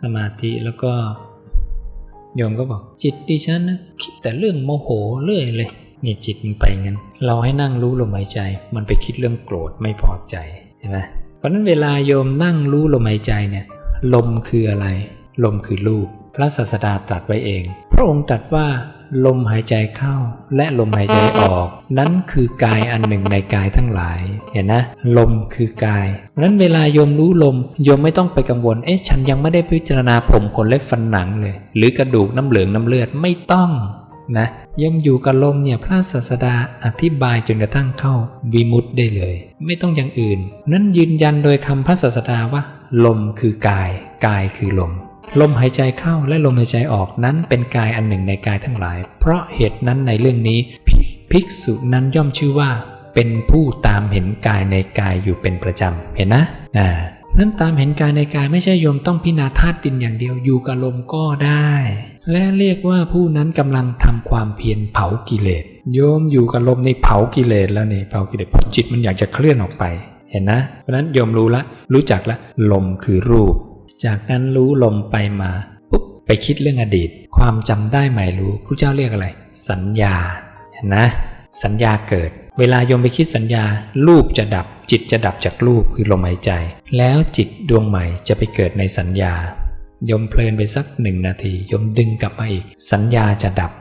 สมาธิแล้วก็โยมก็บอก จิตดิฉันนะคิดแต่เรื่องโมโหเรื่อยเลยนี่จิตมันไปงั้น เราให้นั่งรู้ลมหายใจ มันไปคิดเรื่องโกรธไม่พอใจใช่ไหมเพราะนั้นเวลาโยมนั่งรู้ลมหายใจเนี่ย ลมคืออะไร ลมคือรูป พระศาสดาตรัสไว้เอง พระองค์ตรัสว่า ลมหายใจเข้าและลมหายใจออก นั้นคือกายอันหนึ่งในกายทั้งหลาย เห็นนะ ลมคือกายนั้นเวลาโยมรู้ลมโยมไม่ต้องไปกังวล เอ๊ะฉันยังไม่ได้พิจารณาผมขนเล็บฟันหนังเลย หรือกระดูกน้ำเหลืองน้ำเลือดไม่ต้องนะยังอยู่กับลมเนี่ยพระศาสดาอธิบายจนกระทั่งเข้าวิมุตได้เลย ไม่ต้องอย่างอื่น นั้นยืนยันโดยคำพระศาสดาว่า ลมคือกาย กายคือลม ลมหายใจเข้าและลมหายใจออกนั้นเป็นกายอันหนึ่งในกายทั้งหลาย เพราะเหตุนั้นในเรื่องนี้ภิกษุนั้นย่อมชื่อว่าเป็นผู้ตามเห็นกายในกายอยู่เป็นประจำ เห็นนะอ่านั้นตามเห็นกายในกายไม่ใช่โยมต้องพิจารณาธาตุดินอย่างเดียวอยู่กับลมก็ได้ และเรียกว่าผู้นั้นกำลังทำความเพียรเผากิเลส โยมอยู่กับลมในเผากิเลสแล้วนี่เผากิเลสจิตมันอยากจะเคลื่อนออกไป เห็นนะ เพราะนั้นโยมรู้ละ รู้จักละ ลมคือรูป จากนั้นรู้ลมไปมาปุ๊บไปคิดเรื่องอดีต ความจำได้ใหม่รู้พระเจ้าเรียกอะไร สัญญาเห็นนะ สัญญาเกิด เวลาโยมไปคิดสัญญา รูปจะดับ จิตจะดับจากรูปคือลมหายใจ แล้วจิตดวงใหม่จะไปเกิดในสัญญายมเพลินไปสักหนึ่งนาทียมดึงกลับมาอีก สัญญาจะดับ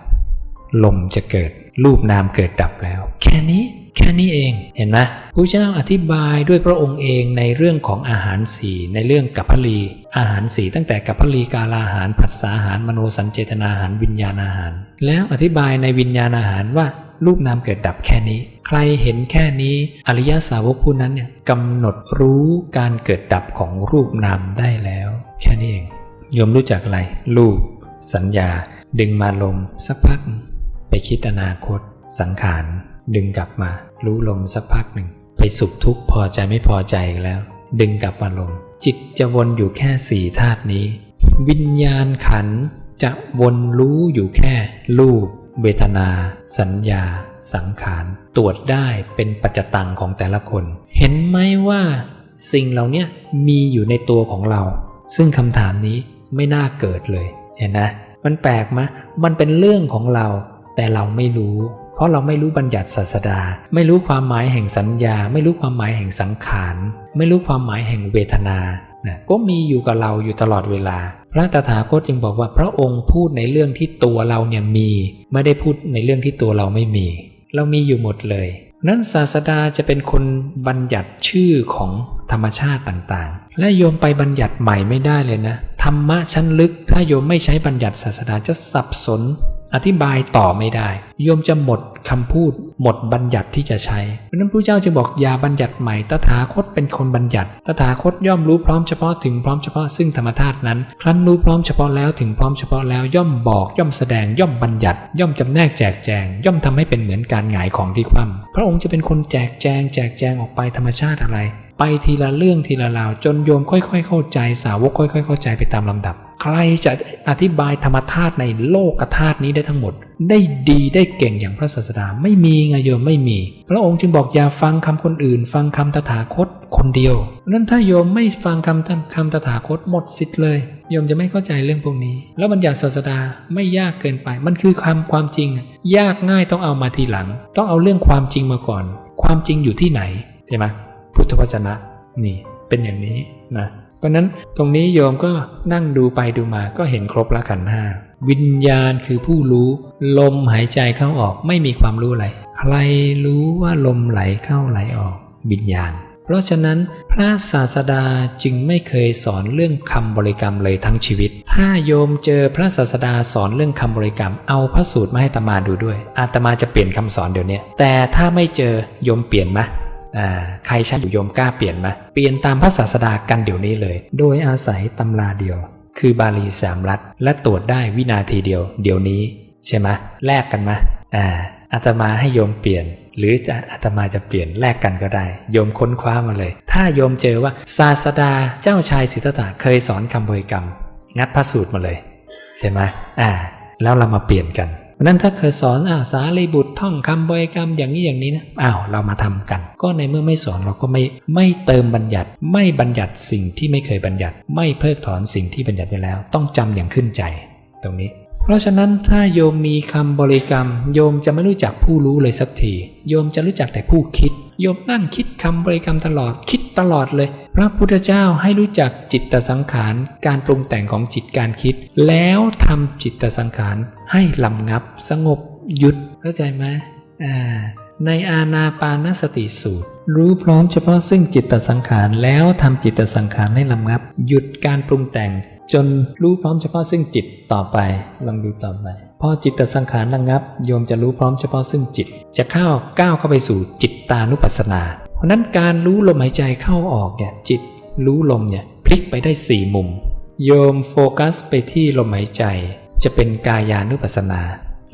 ลมจะเกิด รูปนามเกิดดับแล้ว แค่นี้ แค่นี้เองเห็นไหมพระเจ้าอธิบายด้วยพระองค์เองในเรื่องของอาหารสี่ในเรื่องกัพพลี อาหารสี่ตั้งแต่กัพพลีกาลาหารผัสสาหารมโนสัญเจตนาอาหารวิญญาณอาหาร แล้วอธิบายในวิญญาณอาหารว่ารูปนามเกิดดับแค่นี้ ใครเห็นแค่นี้ อริยสาวกผู้นั้นเนี่ยกำหนดรู้การเกิดดับของรูปนามได้แล้ว แค่นี้เองโยมรู้จักอะไร รูป สัญญา ดึงมาลม สักพัก ไปคิดอนาคต สังขาร ดึงกลับมา รู้ลมสักพักหนึ่ง ไปสุขทุกข์พอใจไม่พอใจแล้ว ดึงกลับมาลม จิตจะวนอยู่แค่สี่ธาตุนี้ วิญญาณขันจะวนรู้อยู่แค่รูปเวทนา สัญญา สังขาร ตรวจได้เป็นปัจจตังของแต่ละคน เห็นไหมว่า สิ่งเหล่านี้มีอยู่ในตัวของเรา ซึ่งคำถามนี้ไม่น่าเกิดเลย เห็นนะ มันแปลกไหมมันเป็นเรื่องของเรา แต่เราไม่รู้ เพราะเราไม่รู้บัญญัติศาสดา ไม่รู้ความหมายแห่งสัญญา ไม่รู้ความหมายแห่งสังขาร ไม่รู้ความหมายแห่งเวทนานะก็มีอยู่กับเราอยู่ตลอดเวลา พระตถาคตจึงบอกว่าพระองค์พูดในเรื่องที่ตัวเราเนี่ยมี ไม่ได้พูดในเรื่องที่ตัวเราไม่มี เรามีอยู่หมดเลย นั้นศาสดาจะเป็นคนบัญญัติชื่อของธรรมชาติต่างๆ และโยมไปบัญญัติใหม่ไม่ได้เลยนะ ธรรมะชั้นลึก ถ้าโยมไม่ใช้บัญญัติศาสดาจะสับสน อธิบายต่อไม่ได้โยมจะหมดคำพูด หมดบัญญัติที่จะใช้เพราะนั้นพระเจ้าจะบอกอย่าบัญญัติใหม่ตถาคตเป็นคนบัญญัติตถาคตย่อมรู้พร้อมเฉพาะถึงพร้อมเฉพาะซึ่งธรรมธาตุนั้น ครั้นรู้พร้อมเฉพาะแล้วถึงพร้อมเฉพาะแล้วย่อมบอกย่อมแสดงย่อมบัญญัติ ย่อมจำแนกแจกแจง ย่อมทำให้เป็นเหมือนการหงายของที่คว่ำพระองค์จะเป็นคนแจกแจง แจกแจงออกไปธรรมชาติอะไร ไปทีละเรื่องทีละราวจนโยมค่อย ๆ เข้าใจสาวกค่อย ๆ เข้าใจไปตามลำดับ ใครจะอธิบายธรรมธาตุในโลกธาตุนี้ได้ทั้งหมด ได้ดีได้เก่งอย่างพระศาสดาไม่มีไงโยมไม่มี พระองค์จึงบอกอย่าฟังคำคนอื่น ฟังคำตถาคตคนเดียวนั้นถ้าโยมไม่ฟังคำท่านคำตถาคตหมดสิทธิ์เลยโยมจะไม่เข้าใจเรื่องพวกนี้ แล้วบัญญัติศาสดาไม่ยากเกินไป มันคือความความจริง ยากง่ายต้องเอามาทีหลัง ต้องเอาเรื่องความจริงมาก่อน ความจริงอยู่ที่ไหนใช่ไหมพุทธวจนะนี่เป็นอย่างนี้นะ เพราะนั้นตรงนี้โยมก็นั่งดูไปดูมาก็เห็นครบละขันห้าวิญญาณคือผู้รู้ ลมหายใจเข้าออกไม่มีความรู้อะไร ใครรู้ว่าลมไหลเข้าไหลออกวิญญาณ เพราะฉะนั้นพระศาสดาจึงไม่เคยสอนเรื่องคำบริกรรมเลยทั้งชีวิต ถ้าโยมเจอพระศาสดาสอนเรื่องคำบริกรรม เอาพระสูตรมาให้ตมาดูด้วย อาตมาจะเปลี่ยนคำสอนเดี๋ยวนี้แต่ถ้าไม่เจอโยมเปลี่ยนไหม ใครใช้อยู่โยมกล้าเปลี่ยนไหมเปลี่ยนตามพระศาสดากันเดี๋ยวนี้เลย โดยอาศัยตำราเดียว คือบาลีสามรัฐ และตรวจได้วินาทีเดียว เดี๋ยวนี้ ใช่ไหมแลกกันไหมอ่าอาตมาให้โยมเปลี่ยน หรือจะอาตมาจะเปลี่ยนแลกกันก็ได้ โยมค้นคว้ามาเลย ถ้าโยมเจอว่าศาสดาเจ้าชายสิทธัตถะเคยสอนคำบริกรรม งัดพระสูตรมาเลย ใช่ไหมอ่า แล้วเรามาเปลี่ยนกัน เพราะนั้นถ้าเคยสอนอาสาลีบุตรท่องคำบริกรรมอย่างนี้อย่างนี้นะอ้าวเรามาทำกัน ก็ในเมื่อไม่สอนเราก็ไม่ไม่เติมบัญญัติ ไม่บัญญัติสิ่งที่ไม่เคยบัญญัติ ไม่เพิกถอนสิ่งที่บัญญัติไปแล้ว ต้องจำอย่างขึ้นใจ ตรงนี้ เพราะฉะนั้นถ้าโยมมีคำบริกรรม โยมจะไม่รู้จักผู้รู้เลยสักทีโยมจะรู้จักแต่ผู้คิด โยมนั่งคิดคำบริกรรมตลอดคิดตลอดเลย พระพุทธเจ้าให้รู้จักจิตตสังขาร การปรุงแต่งของจิตการคิด แล้วทำจิตตสังขารให้ลำงับ สงบหยุดเข้าใจไหมอ่า ในอาณาปานสติสูตร รู้พร้อมเฉพาะซึ่งจิตตสังขารแล้วทำจิตตสังขารให้ลำงับ หยุดการปรุงแต่ง จนรู้พร้อมเฉพาะซึ่งจิตต่อไปลองดูต่อไปพอจิตตสังขารระงับ โยมจะรู้พร้อมเฉพาะซึ่งจิต จะเข้าก้าวเข้าไปสู่จิตตานุปัสสนา เพราะนั้นการรู้ลมหายใจเข้าออกเนี่ยจิตรู้ลมเนี่ยพลิกไปได้สี่มุม โยมโฟกัสไปที่ลมหายใจ จะเป็นกายานุปัสสนา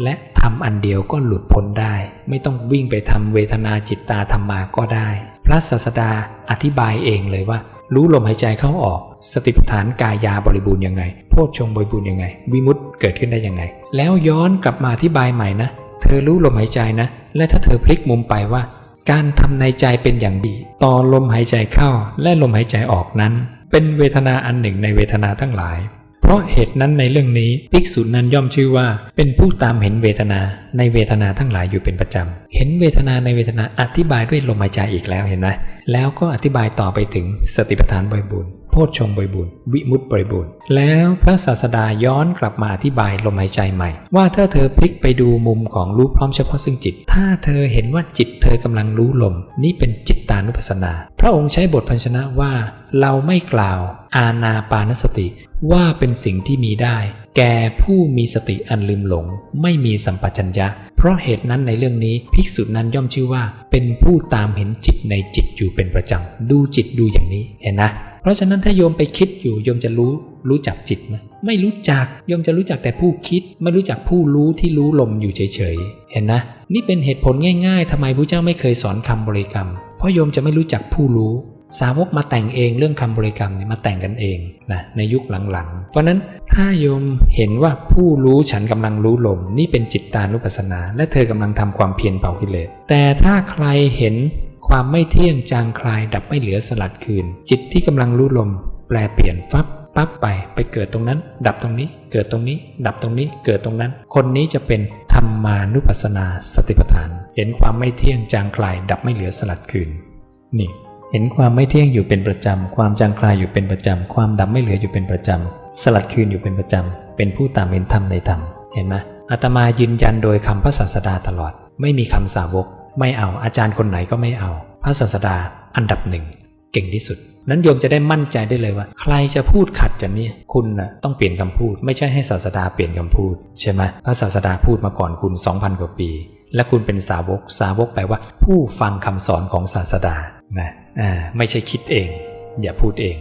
และทำอันเดียวก็หลุดพ้นได้ ไม่ต้องวิ่งไปทำเวทนาจิตตาธรรมาก็ได้ พระศาสดาอธิบายเองเลยว่า รู้ลมหายใจเข้าออก สติปัฏฐานกายาบริบูรณ์ยังไง โพชฌงบริบูรณ์ยังไง วิมุตต์เกิดขึ้นได้ยังไง แล้วย้อนกลับมาอธิบายใหม่นะ เธอรู้ลมหายใจนะ และถ้าเธอพลิกมุมไปว่า การทำในใจเป็นอย่างดี ต่อลมหายใจเข้าและลมหายใจออกนั้น เป็นเวทนาอันหนึ่งในเวทนาทั้งหลาย เพราะเหตุนั้นในเรื่องนี้ภิกษุนั้นย่อมชื่อว่า เป็นผู้ตามเห็นเวทนาในเวทนาทั้งหลายอยู่เป็นประจำ เห็นเวทนาในเวทนาอธิบายด้วยลมหายใจอีกแล้วเห็นไหมแล้วก็อธิบายต่อไปถึงสติปัฏฐานบริบูรณ์ โพชฌงค์บริบูรณ์วิมุตติบริบูรณ์แล้วพระศาสดาย้อนกลับมาอธิบายลมหายใจใหม่ ว่าถ้าเธอพลิกไปดูมุมของรู้พร้อมเฉพาะซึ่งจิต ถ้าเธอเห็นว่าจิตเธอกำลังรู้ลม นี่เป็นจิตตานุปัสสนา พระองค์ใช้บทพันชนะว่า เราไม่กล่าว อาณาปานสติ ว่าเป็นสิ่งที่มีได้ แก่ผู้มีสติอันลืมหลง ไม่มีสัมปชัญญะ เพราะเหตุนั้นในเรื่องนี้ภิกษุนั้นย่อมชื่อว่า เป็นผู้ตามเห็นจิตในจิตอยู่เป็นประจำดูจิตดูอย่างนี้เห็นนะ เพราะฉะนั้นถ้าโยมไปคิดอยู่โยมจะรู้รู้จักจิตไหมไม่รู้จักโยมจะรู้จักแต่ผู้คิด ไม่รู้จักผู้รู้ที่รู้ลมอยู่เฉยๆ เห็นนะ นี่เป็นเหตุผลง่าย ๆทำไมพระเจ้าไม่เคยสอนคำบริกรรม เพราะโยมจะไม่รู้จักผู้รู้ สาวกมาแต่งเองเรื่องคำบริกรรมเนี่ยมาแต่งกันเองนะในยุคหลังๆ เพราะนั้นถ้าโยมเห็นว่าผู้รู้ฉันกำลังรู้ลม นี่เป็นจิตตานุปัสสนา และเธอกำลังทำความเพียรเผากิเลสแต่ถ้าใครเห็น ความไม่เที่ยงจางคลายดับไม่เหลือสลัดคืน จิตที่กำลังรู้ลม แปลเปลี่ยนฟับปั๊บไปไปเกิดตรงนั้น ดับตรงนี้ เกิดตรงนี้ ดับตรงนี้ เกิดตรงนั้น คนนี้จะเป็นธรรมานุปัสสนาสติปัฏฐาน เห็นความไม่เที่ยงจางคลาย ดับไม่เหลือสลัดคืน นี่ เห็นความไม่เที่ยงอยู่เป็นประจำ ความจางคลายอยู่เป็นประจำ ความดับไม่เหลืออยู่เป็นประจำ สลัดคืนอยู่เป็นประจำ เป็นผู้ตามเห็นธรรมในธรรม เห็นไหมอาตมายืนยันโดยคำพระศาสดาตลอด ไม่มีคำสาวก ไม่เอาอาจารย์คนไหนก็ไม่เอา พระศาสดาอันดับหนึ่งเก่งที่สุด นั้นโยมจะได้มั่นใจได้เลยว่า ใครจะพูดขัดกันนี่คุณนะต้องเปลี่ยนคำพูด ไม่ใช่ให้ศาสดาเปลี่ยนคำพูดใช่ไหมพระศาสดาพูดมาก่อนคุณ 2,000 กว่าปี และคุณเป็นสาวก สาวกแปลว่า ผู้ฟังคำสอนของศาสดานะอ่าไม่ใช่คิดเอง อย่าพูดเอง